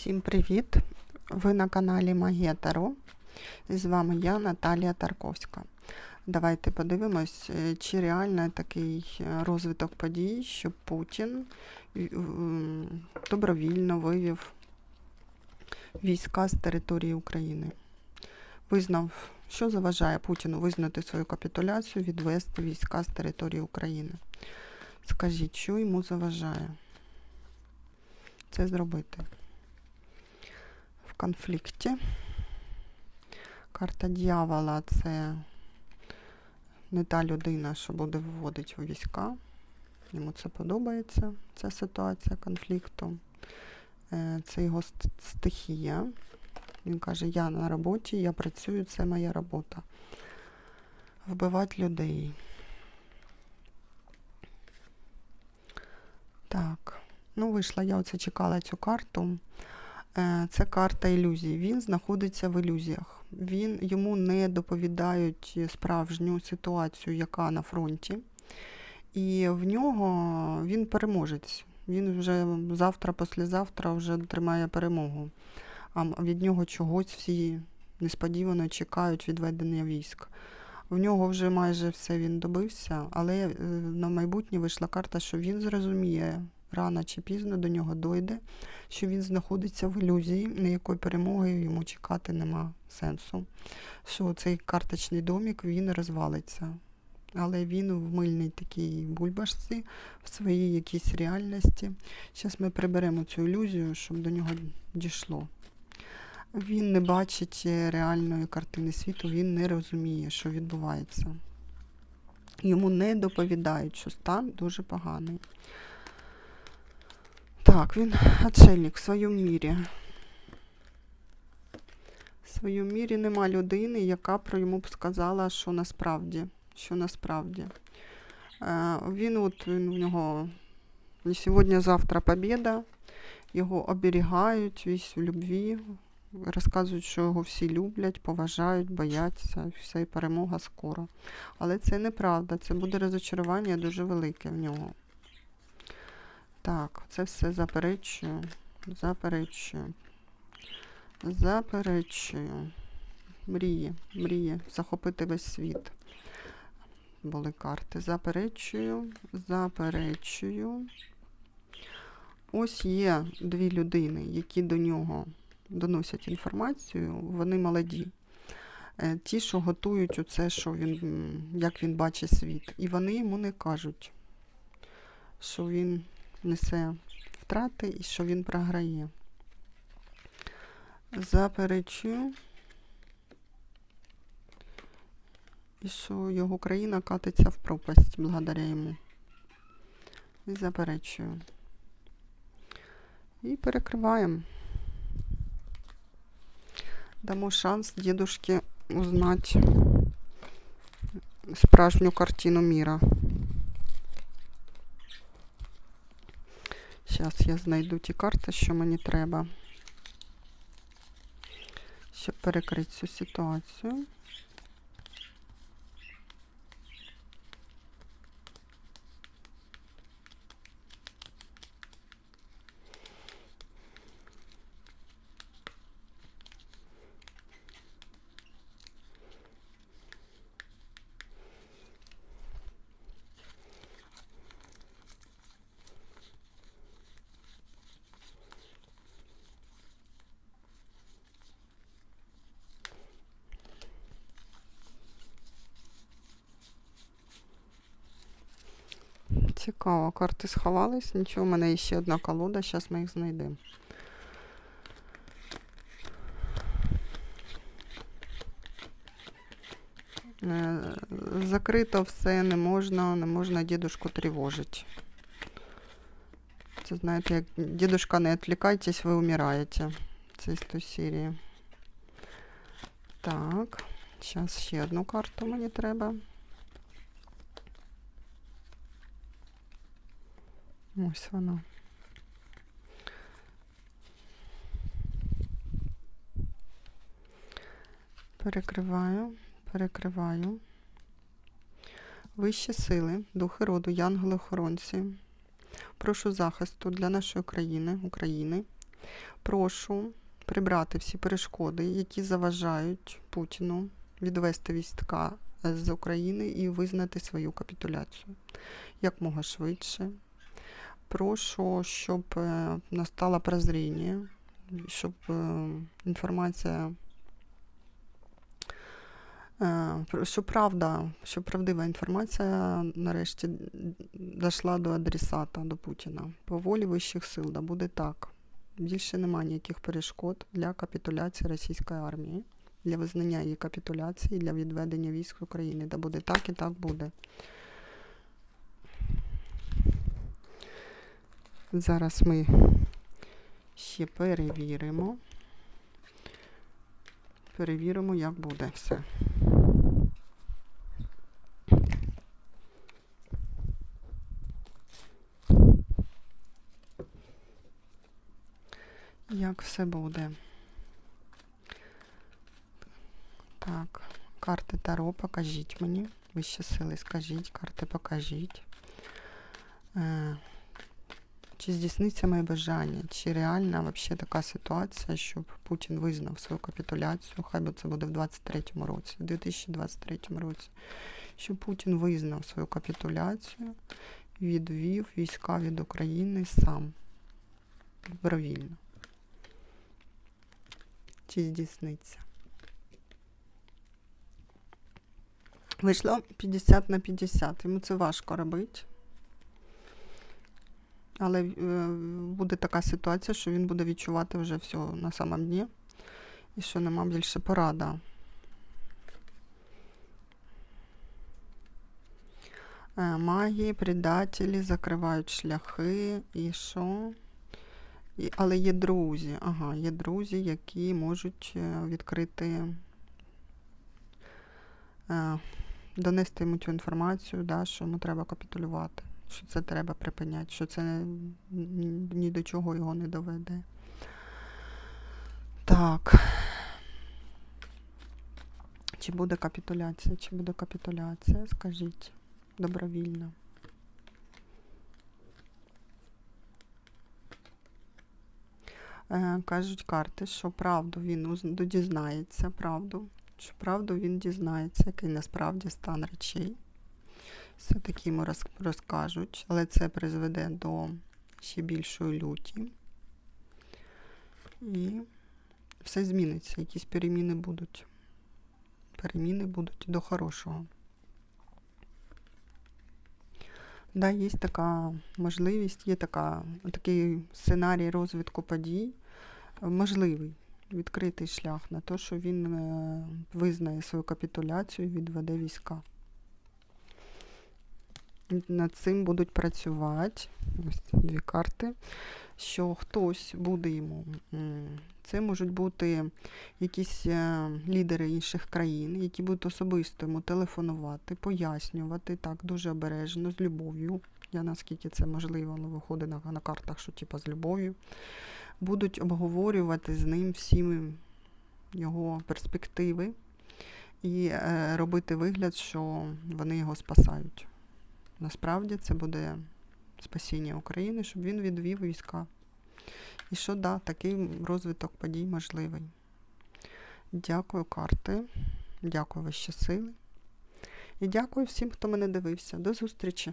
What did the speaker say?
Всім привіт! Ви на каналі Магія Таро. І з вами я, Наталія Тарковська. Давайте подивимось, е, чи реально такий е, розвиток подій, що Путін е, добровільно вивів війська з території України. Визнав, що заважає Путіну визнати свою капітуляцію, відвести війська з території України. Скажіть, що йому заважає це зробити? Конфлікті. Карта дьявола це не та людина, що буде вводити у війська. Йому це подобається, ця ситуація конфлікту. Е, Це його стихія. Він каже, я на роботі, я працюю, це моя робота. Вбивати людей. Так. Ну, вийшла, я оце чекала цю карту. Е, Це карта ілюзій. Він знаходиться в ілюзіях. Він, йому не доповідають справжню ситуацію, яка на фронті. І в нього він переможець. Він вже завтра, післязавтра вже тримає перемогу. А від нього чогось всі несподівано чекають відведення військ. В нього вже майже все він добився, але е, на майбутнє вийшла карта, що він зрозуміє рано чи пізно до нього дойде, що він знаходиться в ілюзії, на якої перемоги йому чекати нема сенсу. Що цей карточний домік він розвалиться. Але він в мильній такій бульбашці, в своїй якійсь реальності. Зараз ми приберемо цю ілюзію, щоб до нього дійшло. Він не бачить реальної картини світу, він не розуміє, що відбувається. Йому не доповідають, що стан дуже поганий. Так, він отшельник в своєму мірі. В своєму мірі нема людини, яка про йому б сказала, що насправді. Що насправді. Е, він от він в нього сьогодні-завтра побіда. Його оберігають, весь у любві. Розказують, що його всі люблять, поважають, бояться, все і перемога скоро. Але це неправда, це буде розочарування дуже велике в нього. Так, це все заперечую. Заперечую. Заперечую. Мрії, мрії, захопити весь світ. Були карти. Заперечую, заперечую. Ось є дві людини, які до нього доносять інформацію, вони молоді. Е, Ті, що готують оце, що він, як він бачить світ. І вони йому не кажуть, що він несе втрати і що він програє. Заперечую. І що його країна катиться в пропасть благодаря йому. І заперечую. І перекриваємо. Дамо шанс дедушке узнать справжню картину мира. Зараз я знайду ті карти, що мені треба, щоб перекрити цю ситуацію. Цікаво, карти сховались, нічого, у мене є ще одна колода, зараз ми їх знайдемо. Е, Закрито все, не можна, не можна дідушку тривожити. Це знаєте, як дідушка, не відвлікайтесь, ви умираєте. Це з тої серії. Так, зараз ще одну карту мені треба. Ось вона. Перекриваю, перекриваю. Вищі сили, духи роду, янголи-охоронці. Прошу захисту для нашої країни, України. Прошу прибрати всі перешкоди, які заважають Путіну відвести війська з України і визнати свою капітуляцію якмога швидше. Прошу, щоб е, настало прозріння, щоб е, інформація, е, щоб правда, щоб правдива інформація нарешті дійшла до адресата, до Путіна. По волі вищих сил, да буде так. Більше немає ніяких перешкод для капітуляції російської армії, для визнання її капітуляції, для відведення військ України. Да буде так і так буде. Зараз ми ще перевіримо. Перевіримо, як буде все. Як все буде. Так, карти Таро покажіть мені. Вищі сили скажіть, карти покажіть. Чи здійсниться моє бажання? Чи реальна взагалі така ситуація, щоб Путін визнав свою капітуляцію? Хай би це буде в 23-му році, в 2023 році. Щоб Путін визнав свою капітуляцію, відвів війська від України сам добровільно. Чи здійсниться? Вийшло 50 на 50. Йому це важко робити. Але е, буде така ситуація, що він буде відчувати вже все на самому дні. І що нема більше порада. Е, Магії, предателі закривають шляхи. І що? І, але є друзі. Ага, є друзі, які можуть е, відкрити, донести йому цю інформацію, да, що йому треба капітулювати, що це треба припиняти, що це ні, до чого його не доведе. Так. Чи буде капітуляція? Чи буде капітуляція? Скажіть добровільно. Е, Кажуть карти, що правду він дізнається, правду, що правду він дізнається, який насправді стан речей. Все-таки йому розкажуть, але це призведе до ще більшої люті. І все зміниться, якісь переміни будуть. Переміни будуть до хорошого. Да, є така можливість, є така, такий сценарій розвитку подій, можливий відкритий шлях на те, що він е, визнає свою капітуляцію і відведе війська. Над цим будуть працювати ось дві карти, що хтось буде йому. Це можуть бути якісь е, лідери інших країн, які будуть особисто йому телефонувати, пояснювати так дуже обережно, з любов'ю. Я наскільки це можливо, але виходить на, на картах, що типу з любов'ю. Будуть обговорювати з ним всі його перспективи і е, робити вигляд, що вони його спасають. Насправді це буде спасіння України, щоб він відвів війська. І що да, такий розвиток подій можливий. Дякую, карти. Дякую ваші сили. І дякую всім, хто мене дивився. До зустрічі!